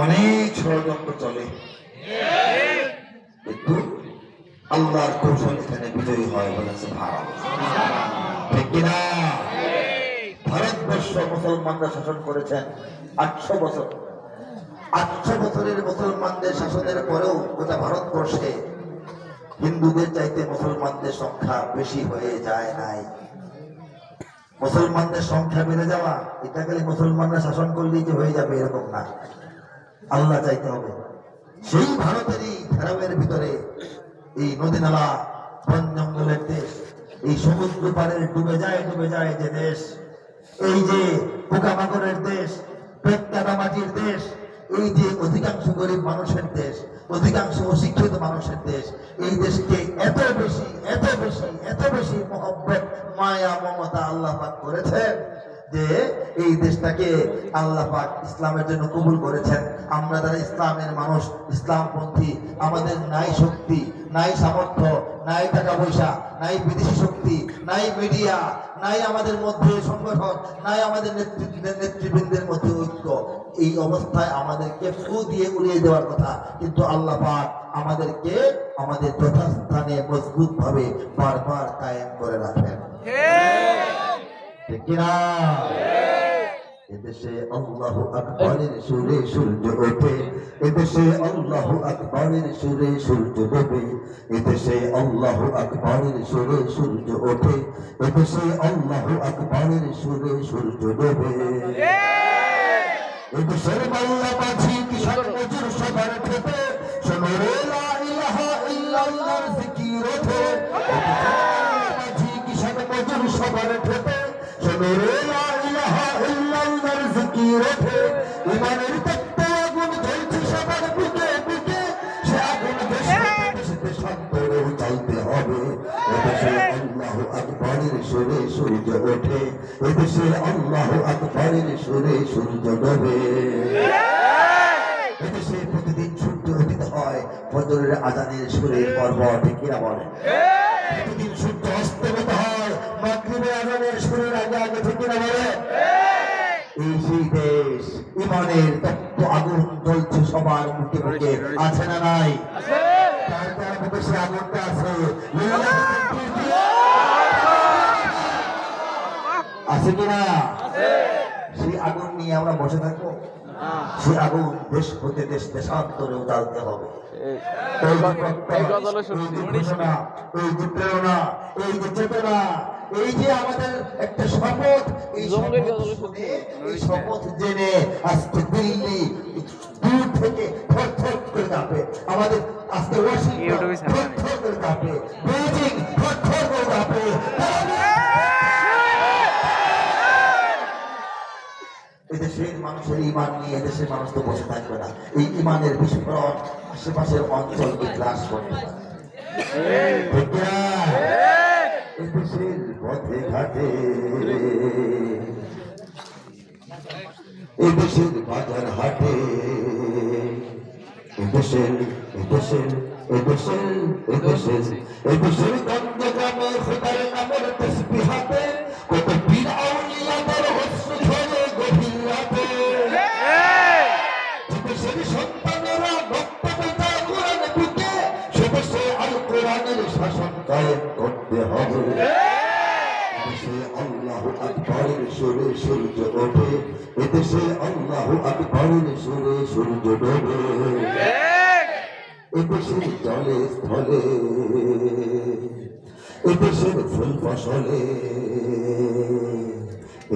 অনেক ষড়যন্ত্র চলে। কিন্তু আল্লাহর কৌশল এখানে বিজয়ী হয় বলেছে ভারত ঠিক কিনা? ভারতবর্ষ মুসলমানরা শাসন করেছেন আটশো বছর। আটশো বছরের মুসলমানদের শাসনের পরেও গোটা ভারতবর্ষে হিন্দুদের চাইতে মুসলমানদের সংখ্যা বেশি হয়ে যায় নাই। মুসলমানদের সংখ্যা বেড়ে যাওয়া, এটা খালি মুসলমানরা শাসন করলেই যে হয়ে যাবে এরকম না। আল্লাহ চাইতে হবে। সেই ভারতেরই ঘেরাবের ভিতরে এই নদী নালা বন জঙ্গলের দেশ, এই সমুদ্র পাড়ের ডুবে যায় ডুবে যায় যে দেশ, এই যে পোকামাকড়ের দেশ, পেটকাটা মাটির দেশ, এই যে অধিকাংশ গরিব মানুষের দেশ, অধিকাংশ অশিক্ষিত মানুষের দেশ, এই দেশকে এত বেশি এত বেশি এত বেশি মহব্বত, মায়া, মমতা আল্লাহ করেছেন। যে এই দেশটাকে আল্লাহ পাক ইসলামের জন্য কবুল করেছেন। আমরা যারা ইসলামের মানুষ, ইসলামপন্থী, আমাদের নাই শক্তি, নাই সামর্থ্য, নাই টাকা পয়সা, নাই বিদেশি শক্তি, নাই মিডিয়া, নাই আমাদের মধ্যে সংগঠন, নাই আমাদের নেতৃবৃন্দের মধ্যে ঐক্য, এই অবস্থায় আমাদেরকে ফু দিয়ে উড়িয়ে দেওয়ার কথা। কিন্তু আল্লাহ পাক আমাদেরকে আমাদের যথাস্থানে মজবুত ভাবে বারবার কায়েম করে রাখেন। কিনা এদেশে আল্লাহ আকবরের সুরে সূর্য ওঠে। এদেশে আল্লাহ আকবরের সুরে সূর্য ডোবে। এদেশে আল্লাহ আকবরের সুরে সূর্য ওঠে। এদেশে আল্লাহ আকবরের সুরে সূর্য ডোবে। এদেশের বাংলা পাখি কিষান মজুর সবার ইল্লাল্লাহর জিকির ওঠে। ঠেপে শোনো রে লা ইলাহা ইল্লাল্লাহর জিকির ওঠে ইমানের তত্ত্ব আগুন জ্বলছে সবার বুকে বুকে সে আগুন দেশে দেশান্তরেও চাইতে হবে এদেশে আল্লাহ আকবরের সুরে সূর্য ওঠে এদেশে আল্লাহ আকবরের সুরে সূর্য ডোবে এদেশে প্রতিদিন সূর্য উদিত হয় ফজরের আজানের সুরের পর্ব ঠিক কিনা বলেন? প্রতিদিন সূর্য অস্তমিত হয় মাগরিবের আজানের সুরের আগে আগে ঠিক কিনা বলেন এই সেই দেশ ইমানের তত্ত্ব আগুন জ্বলছে সবার মুখে মুখে আছে না নাই মুখে সে আগুনটা আছে আছে কিনা সেই আগুন নিয়ে আমরা বসে থাকব সেই আগুন দেশ হতে দেশ দেশান্তরে জ্বালতে হবে এই যে প্রেরণা এই যে চেতনা এই যে আমাদের একটা শপথ এই শপথ জেনে আজকে দিল্লি দূর থেকে করে কাঁপে। আমাদের আজকে ওয়াশিংটন করে কাঁপে। বেজিং করে কাঁপে। এদেশের মানুষের ইমান নিয়ে এদেশের মানুষ তো বসে থাকবে না। এই ইমানের বিস্ফোরণ আশেপাশের অঞ্চলকে গ্রাস করতে পারে এদেশের পথে ঘাটে। এদেশের বাজার হাটে। এদেশের এদেশের এদেশের এদেশের এদেশের গন্ধ গ্রামে করতে হবে এদেশে আল্লাহ আকবরের সুরে সূর্য ওঠে এদেশে আল্লাহ আকবরের সুরে সূর্য ডোবে এদেশের জলে, স্থলে। এদেশের ফুল ফসলে।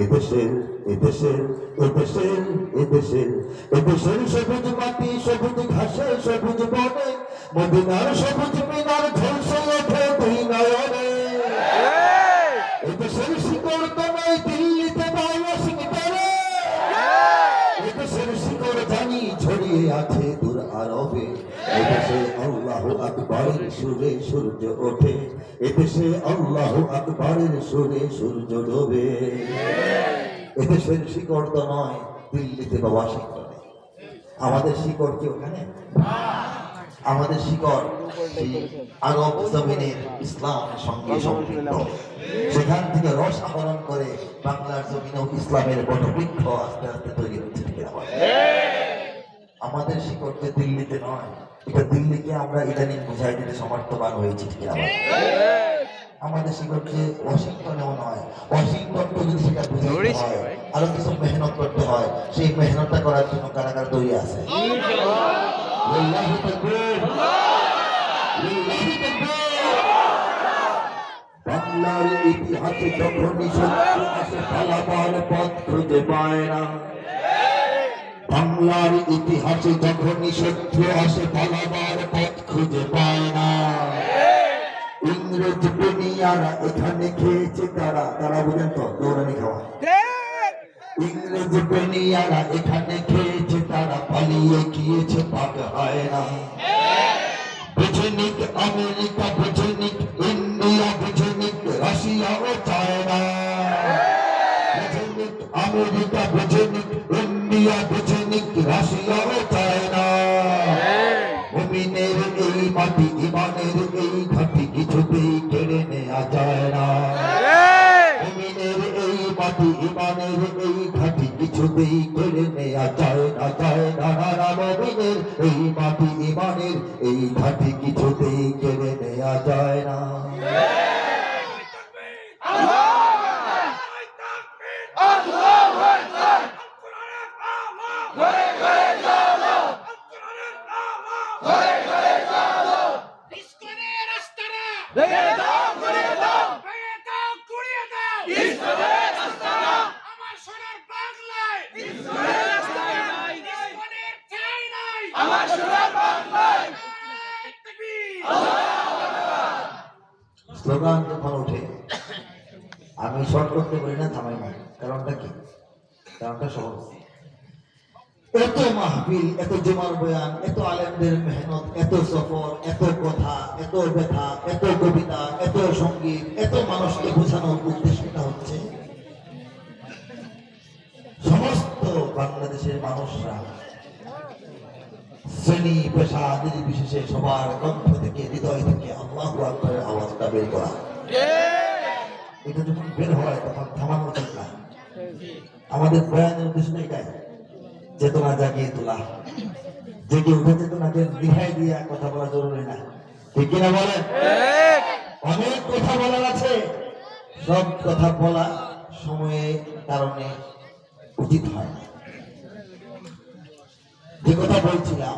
এদেশের এদেশের এদেশের এদেশের। এদেশের সবুজ মাটি, সবুজ ঘাসে, সবুজ বনে। মদিনার সবুজ সুরে সূর্য ওঠে, এদেশে আল্লাহ আকবরের সুরে সূর্য ডোবে। এদেশের শিকড় তো নয়, দিল্লিতে বা ওয়াশিংটনে আমাদের শিকড় কি ওখানে? আমাদের শিকড় আরব জমিনের ইসলামের সঙ্গে সম্পৃক্ত। সেখান থেকে রস আহরণ করে বাংলার জমিনেও ইসলামের বটবৃক্ষ আস্তে আস্তে তৈরি হচ্ছে। আমাদের শিকড় দিল্লিতে নয় এটা দিল্লিকে আমরা ইদানিং বুঝাই দিতে সমর্থবান হয়েছি ঠিক আছে? আমাদের যে ওয়াশিংটনেও নয়। ওয়াশিংটনকে যদি সেটা বুঝাইতে হয় আরও কিছু মেহনত করতে হয় সেই মেহনতটা করার জন্য কারাগার তৈরি আছে। বাংলার ইতিহাসে যখনই শত্রু আসে পালাবার পথ খুঁজে পায় না। বাংলার ইতিহাসে যখনই শত্রু আসে, পালাবার পথ খুঁজে পায় না। ইংরেজ দুনিয়ারা এখানে খেয়েছে তারা। তারা বুঝেন তো, দৌড়ানি খাওয়া। ইংরেজ দুনিয়ারা এখানে খেয়েছে তারা, পালিয়ে গিয়েছে পাক হয় না আমেরিকা কিছুতেই কেড়ে নেওয়া যায় না যায় না না এই মাটি ইমানের এই ঘাটি কিছুতেই কেড়ে নেওয়া যায় না। ইস্কনের আমি শর্ট করতে বলি না, থামাই না। কারণটা কি? কারণটা সহজ। এত মাহফিল, এত জুমার বয়ান, এত আলেমদের মেহনত, এত সফর, এত কথা, এত ব্যথা, এত কবিতা, এত সংগীত, এত মানুষকে বোঝানোর উদ্দেশ্যটা শ্রেণি পেশা নির্বিশেষে সবার কণ্ঠ থেকে হৃদয় থেকে আল্লাহ আকবরের আওয়াজটা বের করা। এটা যখন বের হয় তখন থামানো উচিত না আমাদের বয়ানের উদ্দেশ্য এটাই চেতনা জাগিয়ে তোলা। জেগে উঠে চেতনাকে লিখাই দিয়ে কথা বলা জরুরি না। ঠিক কিনা বলেন? অনেক কথা বলার আছে। সব কথা বলা সময়ে কারণে উচিত হয় না। যে কথা বলছিলাম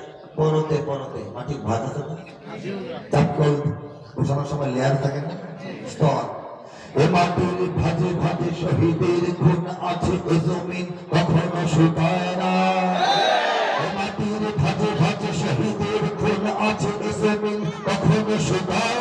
পরতে পরতে মাটির ভাজা আছে না? চাপকল বসানোর সময় লেয়ার থাকে না? স্তর। এ মাটির ভাজে ভাজে শহীদের খুন আছে এ জমিন কখনো শুকায় না। মাটির ভাজে ভাজে শহীদের গুণ আছে এ জমিন কখনো শুকায়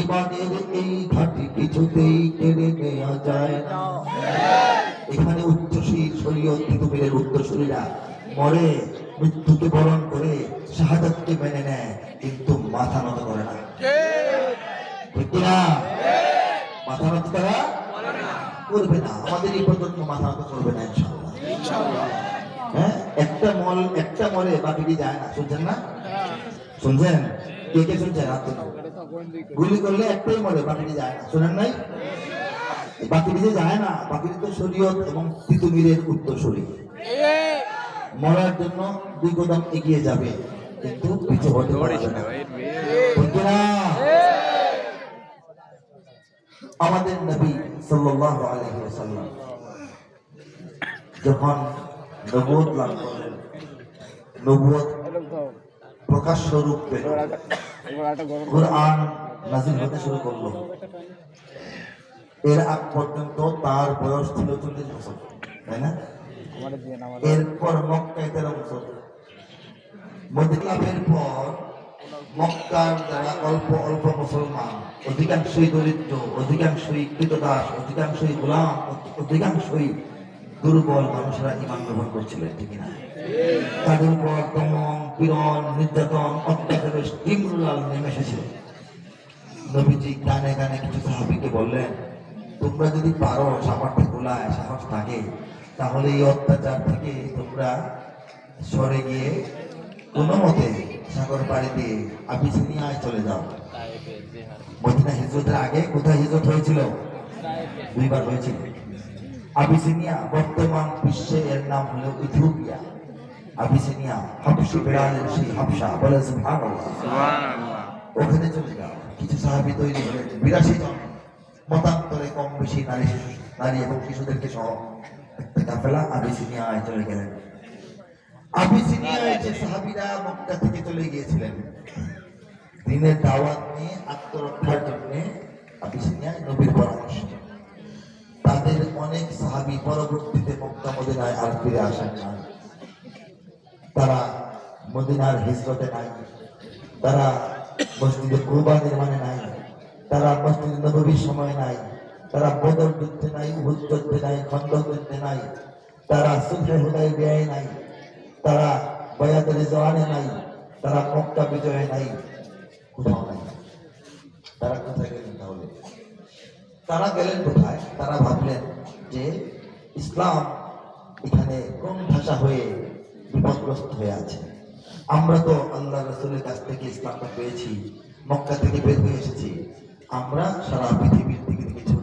ইমানের এই ঘাটি কিছুতেই কেড়ে নেওয়া যায় না। এখানে উচ্চশীল শরীয়ত তিতুমিরের উত্তরসূরিরা মরে, মৃত্যুকে বরণ করে, শাহাদাতকে মেনে নেয়, কিন্তু মাথা নত করে না। মাথা নত তারা করবে না। আমাদের এই পর্যন্ত মাথা নত করবে না হ্যাঁ? একটা মল, একটা মরে বাকিটি যায় না। শুনছেন না? শুনছেন? কে কে শুনছেন? তুলুন। গুলি করলে একটাই মরে বাকিটি যায় না। শোনেন নাই? বাকিটি যে যায় না, বাকিটি তো শরীয়ত এবং তিতুমিরের উত্তর শরীর মরার জন্য দুই কদম এগিয়ে যাবে, কিন্তু পিছু হতে পারবে না। না? আমাদের নবী সাল্লাল্লাহু আলাইহি ওয়াসাল্লাম যখন নবুয়ত লাভ করলেন নবুয়ত প্রকাশ্য রূপ পেল কোরআন নাজিল হতে শুরু করল। এর আগ পর্যন্ত তার বয়স ছিল চল্লিশ বছর তাই না? এরপর মক্কায় তেরো বছর। পর মক্কার যারা অল্প অল্প মুসলমান অধিকাংশই দরিদ্র অধিকাংশই কৃতদাস অধিকাংশই গোলাম অধিকাংশই দুর্বল মানুষরা ইমান গ্রহণ করছিলেন ঠিক না তাদের উপর দমন পীড়ন নির্যাতন, অত্যাচারের স্টিমুলাল নেমে এসেছিল নবীজি গানে গানে কিছু সাহাবিকে বললেন, তোমরা যদি পারো সামর্থ্য গোলায়, সাহস থাকে, তাহলে এই অত্যাচার থেকে তোমরা সরে গিয়ে কোনো মতে সাগর পাড়ি দিয়ে আবিসিনিয়ায় চলে যাও। মদিনা হিজরতের আগে কোথায় হিজরত হয়েছিল? দুইবার হয়েছিল। আবিসিনিয়া বর্তমান বিশ্বে এর নাম হলো ইথিওপিয়া। আবিসিনিয়া হাবশি বিড়ালের সেই হাবসা বলে সুবহানাল্লাহ। ওখানে চলে যাও। কিছু সাহাবি তৈরি হলেন বিরাশি জন। মতান্তরে কম বেশি নারী শিশু নারী এবং শিশুদেরকে সহ একটা কাফেলা আবিসিনিয়ায় চলে গেলেন। আবিসিনিয়ায় যে সাহাবিরা মক্কা থেকে চলে গিয়েছিলেন দিনের দাওয়াত নিয়ে আত্মরক্ষার জন্য আবিসিনিয়ায় নবীর পরামর্শ। তাদের অনেক সাহাবি পরবর্তীতে মক্কা মদিনায় আর ফিরে আসেন না। তারা মদিনার হিজরতে নাই। তারা মসজিদে কুবা নির্মাণে নাই। তারা মসজিদ নবীর সময় নাই। তারা বদর যুদ্ধে নাই, উহুদ যুদ্ধে নাই খন্দক যুদ্ধে নাই। তারা সুলহে হুদাই ব্যয় নাই। তারা বয়াতের জওয়ানে নাই। তারা মক্কা বিজয়ে নাই। কোথাও নাই। তারা কোথায় গেলেন তাহলে? তারা গেলেন কোথায়? তারা ভাবলেন যে ইসলাম এখানে কোন ভাষা হয়ে বিপদগ্রস্ত হয়ে আছে। আমরা তো আল্লাহ রসুলের কাছ থেকে ইসলামটা পেয়েছি, মক্কা থেকে বের হয়ে এসেছি। আমরা সারা পৃথিবীর দিকে ছড়িয়ে